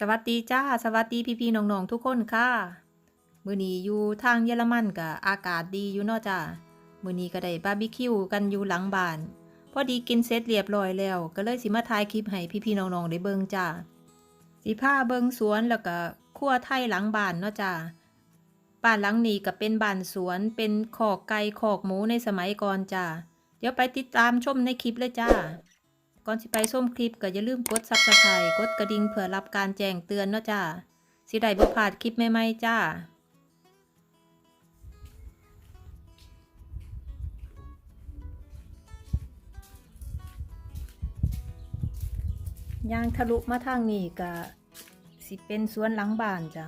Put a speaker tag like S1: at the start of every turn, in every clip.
S1: สวัสดีจ้า สวัสดีพี่ๆน้องๆทุกคนค่ะ มือนี้อยู่ทางเยอรมันก็อากาศดีอยู่เนาะจ้ามือนี้ก็ได้บาร์บีคิวกันอยู่หลังบ้าน พอดีกินเสร็จเรียบร้อยแล้ว ก็เลยสิมาถ่ายคลิปให้พี่ๆน้องๆได้เบิ่งจ้าสิพาเบิ่งสวนแล้วก็ครัวไทยหลังบ้านเนาะจ้าบ้านหลังนี้ก็เป็นบ้านสวนเป็นคอกไก่คอกหมูในสมัยก่อนจ้าเดี๋ยวไปติดตามชมในคลิปเลยจ้า ก่อนสิไปส้มคลิปก็อย่าลืมกดซับสไครต์กดกระดิ่งเพื่อรับการแจ้งเตือนเนาะจ้าสิได้บ่พลาดคลิปใหม่ๆจ้าย่างทะลุมาทางนี้ก็สิเป็นสวนหลังบ้านจ้ะ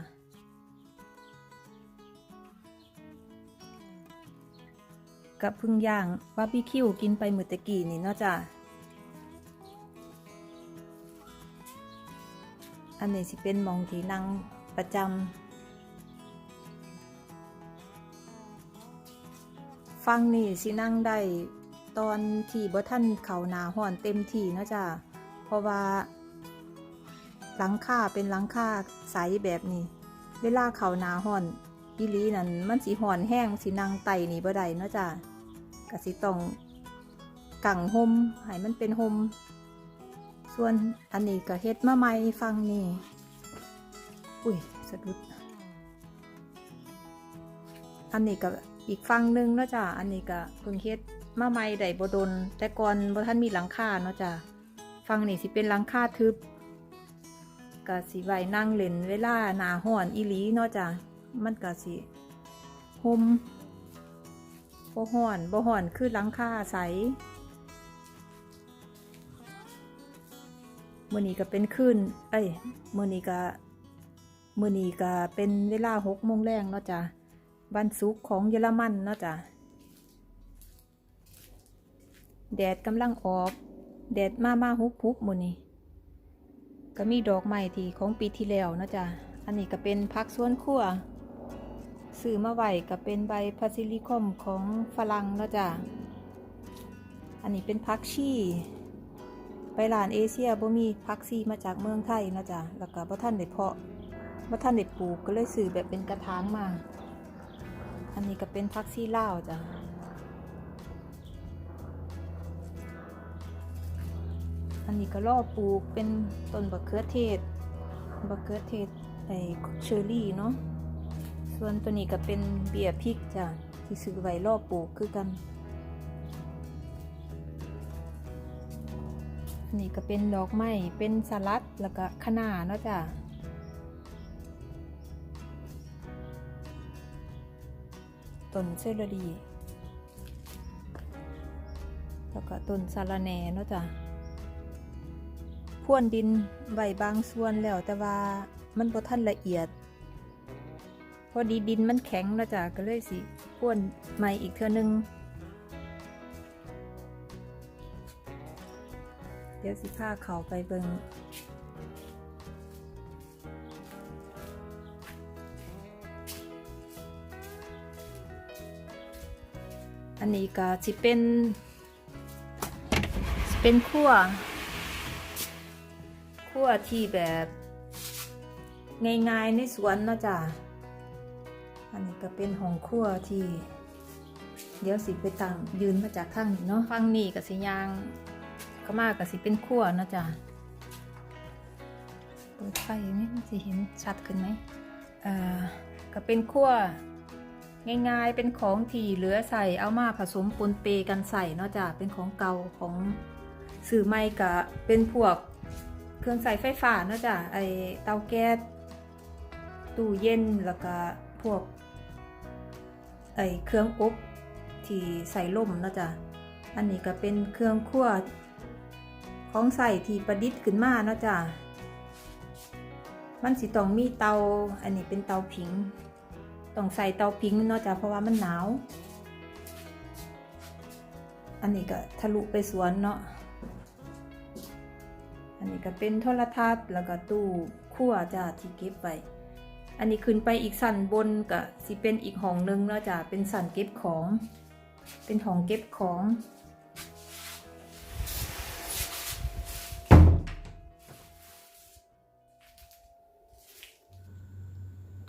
S1: กับพึ่งย่างบาร์บีคิวกินไปมือตะกี้นี่เนาะจ้ะ อันนี้สิเป็นมองที่นั่งประจำฟังนี่สินั่งได้ตอนที่บ่ท่านเขาหนาห่อนเต็มที่เนาะจ้ะเพราะว่าหลังคาเป็นหลังคาใสแบบนี้ เวลาเขาหนาห่อนอีลีนั่นมันสีห่อนแห้งสินั่งไต่นี่บ่ได้เนาะจ้ะก็สิต้องกั่งห่มให้มันเป็นห่ม ส่วนอันนี้ก็เฮ็ดมาใหม่ฟังนี่อุ้ยสะดุด อันนี้ก็อีกฟังหนึ่งเนาะจ้ะอันนี้ก็เพิ่งเฮ็ดมาใหม่ได้บ่ดน แต่ก่อนบ่ทันมีหลังคาเนาะจ้ะฟังนี่สิเป็นหลังคาทึบก็สิไว้นั่งเล่นเวลาหนาร้อนอีหลีเนาะจ้ะมันก็สิห่มบ่ร้อนบ่ร้อนคือหลังคาใส มื่อนี้ก็เป็นคืนเอ้ยมื่อนี้ก็มื่อนี้ก็เป็นเวลาหกโมงแรงเนาะจ้ะวันศุกร์ของเยอรมันเนาะจ้ะแดดกำลังออก แดดมามาฮุบฮุบมื่อนี้ก็มีดอกไม้ที่ของปีที่แล้วเนาะจ้ะอันนี้ก็เป็นพักสวนครัวซื้อมาไว้ก็เป็นใบพาซิลิคอมของฝรั่งเนาะจ้ะอันนี้เป็นพักชี่ ไปร้านเอเชียบ่มีพักซีมาจากเมืองไทยนะจ้ะแล้วก็บ่ท่านได้เพาะบ่ท่านได้ปลูกก็เลยซื้อแบบเป็นกระถางมา อันนี้ก็เป็นพักซีเลาจ้ะอันนี้ก็รอปลูกเป็นต้นบักเขือเทศบักเขือเทศไอ้เชอร์รี่เนาะส่วนตัวนี้ก็เป็นเบียร์พริกจ้ะที่ซื้อไว้รอปลูกคือกัน นนี้ก็เป็นดอกไม้ เป็นสลัด แล้วก็คะน้าเนาะจ้ะต้นเซลลีแล้วก็ต้นสาระแหน่เนาะจ้ะพ่วนดินไว้บางส่วนแล้วแต่ว่ามันบ่ทันละเอียด พอดีดินมันแข็งเนาะจ้ะก็เลยสิพ่วนใหม่อีกเทื่อนึง เดี๋ยวสิพาเขาไปเบิงอันนี้ก็สิเป็นสิเป็นขั้วขั้วที่แบบง่ายๆในสวนเนาะจ้ะอันนี้ก็เป็นห้องครัวที่ เดี๋ยวสิไปตั้งยืนมาจากทางนี้เนาะฟังนี่กับสิยาง ก็มากกับสิเป็นขั้วนะจ้ะเปิดไฟนี่สิเห็นชัดขึ้นไหมเอ่อก็เป็นขั้วง่ายๆ เป็นของที่เหลือใส่เอามาผสมปนเปกันใส่เนาะจ้ะเป็นของเก่าของสื่อใหม่ก็เป็นพวกเครื่องใส่ไฟฟ้าเนาะจ้ะไอเตาแก๊สตู้เย็นแล้วก็พวกไอเครื่องอบที่ใส่ล่มเนาะจ้ะอันนี้ก็เป็นเครื่องครัว ของใส่ที่ประดิษฐ์ขึ้นมาเนาะจ้ะมันสิต้องมีเตา อันนี้เป็นเตาผิง ต้องใส่เตาผิงเนาะจ้ะเพราะว่ามันหนาว อันนี้ก็ทะลุไปสวนเนาะ อันนี้ก็เป็นโทรทัศน์แล้วก็ตู้ครัวจ้ะที่เก็บไว้อันนี้ขึ้นไปอีกสั่นบนก็สิเป็นอีกห้องหนึงเนาะจ้ะเป็นสั่นเก็บของ เป็นห้องเก็บของ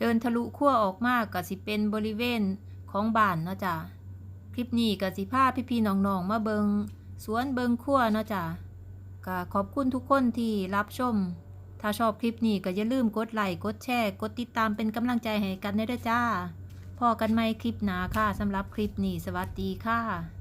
S1: ดินทะลุขั้วออกมากก็สิเป็นบริเวณของบ้านเนาะจ้ะคลิปนี้ก็สิพาพี่ๆน้องๆมาเบิงสวนเบิงขั้วเนาะจ้ะก็ขอบคุณทุกคนที่รับชม ถ้าชอบคลิปนี้ก็อย่าลืมกดไลค์กดแชร์กดติดตามเป็นกำลังใจให้กันได้ด้วยจ้าพอกันไหมคลิปหนาค่ะสำหรับคลิปนี้สวัสดีค่ะ